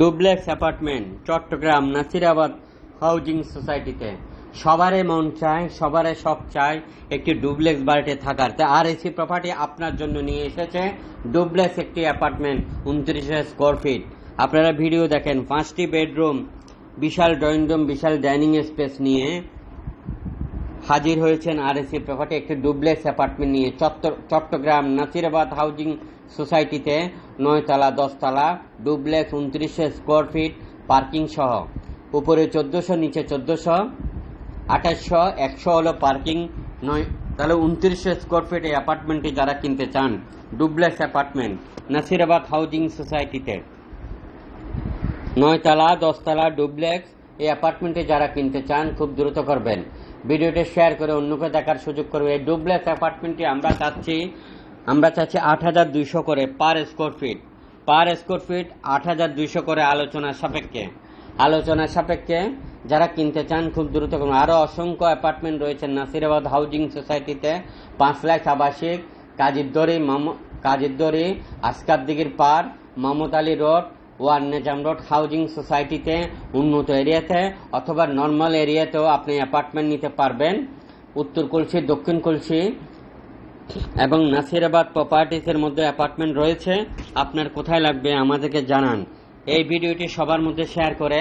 Duplex apartment, Chittagong Nasirabad housing সোসাইটিতে। সবারে মন চায়, সবারে সব চায় একটি ডুবলেক্স বাড়িতে থাকার। আর এসি প্রপার্টি আপনার জন্য নিয়ে এসেছে। ডুপ্লেক্স একটি অ্যাপার্টমেন্ট উনত্রিশশো স্কোয়ার ফিট। আপনারা ভিডিও দেখেন, পাঁচটি বেডরুম, বিশাল ড্রয়িং রুম, বিশাল ডাইনিং স্পেস নিয়ে। হাজির হয়েছেন আরএসি প্রপার্টি একটি ডুপ্লেক্স অ্যাপার্টমেন্ট নিয়ে চট্টগ্রাম নাসিরাবাদ হাউজিং সোসাইটিতে নয়তলা, দশতলা ডুপ্লেক্স উনত্রিশশো স্কোয়ার ফিট পার্কিং সহ। উপরে চোদ্দোশো, নিচে চোদ্দোশো, আঠাশশো, একশো হলো পার্কিং, নয় তাহলে উনত্রিশশো স্কোয়ার ফিট এই অ্যাপার্টমেন্টটি যারা কিনতে চান ডুপ্লেক্স অ্যাপার্টমেন্ট, নাসিরাবাদ হাউজিং সোসাইটিতে। নয়তলা, দশতলা ডুপ্লেক্স এই অ্যাপার্টমেন্টে যারা কিনতে চান, খুব দ্রুত করবেন। ভিডিওটি শেয়ার করে অন্যকে দেখার সুযোগ করবে। এই ডুপ্লেক্স অ্যাপার্টমেন্টটি আমরা চাচ্ছি আমরা চাচ্ছি আট হাজার দুইশো করে per square feet per square feet আট হাজার দুইশো করে আলোচনার সাপেক্ষে। আলোচনার সাপেক্ষে যারা কিনতে চান খুব দ্রুত করুন। আরও অসংখ্য অ্যাপার্টমেন্ট রয়েছে নাসিরাবাদ হাউজিং সোসাইটিতে। পাঁচ লাখ আবাসিক কাজিরদরি মাম কাজিরদরি আসকার দিঘির পার Ali road one Nizam road housing সোসাইটিতে উন্নত এরিয়াতে অথবা নর্মাল এরিয়াতেও আপনি অ্যাপার্টমেন্ট নিতে পারবেন। উত্তর কলসি, দক্ষিণ কলসি এবং নাসিরাবাদ প্রপার্টিসের মধ্যে অ্যাপার্টমেন্ট রয়েছে। আপনার কোথায় লাগবে আমাদেরকে জানান। এই ভিডিওটি সবার মধ্যে শেয়ার করে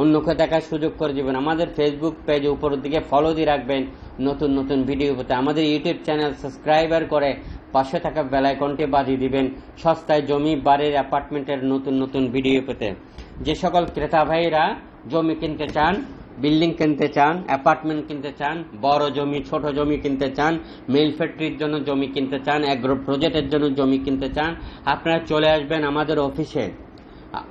অন্যকে দেখার সুযোগ করে দিবেন। আমাদের ফেসবুক পেজ উপরের দিকে ফলো দিয়ে রাখবেন। নতুন নতুন ভিডিও পেতে। আমাদের ইউটিউব চ্যানেল সাবস্ক্রাইবার করে পাশে থাকা বেলাইকনটি বাজিয়ে দিবেন সস্তায় জমি, বাড়ির অ্যাপার্টমেন্টের নতুন নতুন ভিডিও পেতে। যে সকল ক্রেতা ভাইরা জমি কিনতে চান, বিল্ডিং কিনতে চান, অ্যাপার্টমেন্ট কিনতে চান, বড় জমি, ছোট জমি কিনতে চান, মিল ফ্যাক্টরির জন্য জমি কিনতে চান, অ্যাগ্রো প্রজেক্টের জন্য জমি কিনতে চান, আপনারা চলে আসবেন আমাদের অফিসে।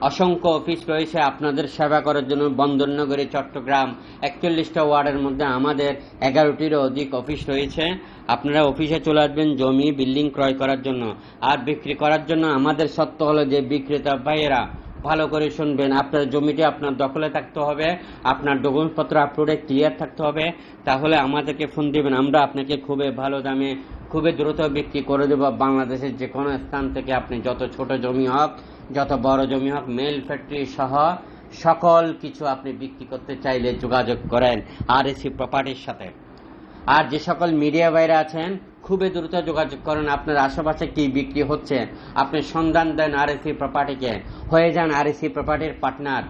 অসংখ্য অফিস রয়েছে আপনাদের সেবা করার জন্য। বন্দরনগরী, চট্টগ্রাম, একচল্লিশটা ওয়ার্ডের মধ্যে আমাদের এগারোটিরও অধিক অফিস রয়েছে। আপনারা অফিসে চলে আসবেন জমি, বিল্ডিং ক্রয় করার জন্য। আর বিক্রি করার জন্য আমাদের সত্য হলো যে বিক্রেতা ভাইয়েরা ভালো করে শুনবেন। আপনার জমিটি আপনার দখলে থাকতে হবে, আপনার ডকুমেন্টপত্র আপলোডে ক্লিয়ার থাকতে হবে। তাহলে আমাদেরকে ফোন দিবেন, আমরা আপনাকে খুবই ভালো দামে খুবই দ্রুত বিক্রি করে দেবো। বাংলাদেশের যে কোনো স্থান থেকে আপনি যত ছোট জমি হোক যত বড় জমি হোক, মেল, ফ্যাক্টরি সহ সকল কিছু আপনি বিক্রি করতে চাইলে যোগাযোগ করেন আর এসি প্রপার্টির সাথে। আর যে সকল মিডিয়া বাইরে আছেন, খুবই দ্রুত যোগাযোগ করেন। আপনার আশেপাশে কি বিক্রি হচ্ছে, আপনি সন্ধান দেন আর এসি প্রপার্টিকে হয়ে যান আর এসি প্রপার্টির পার্টনার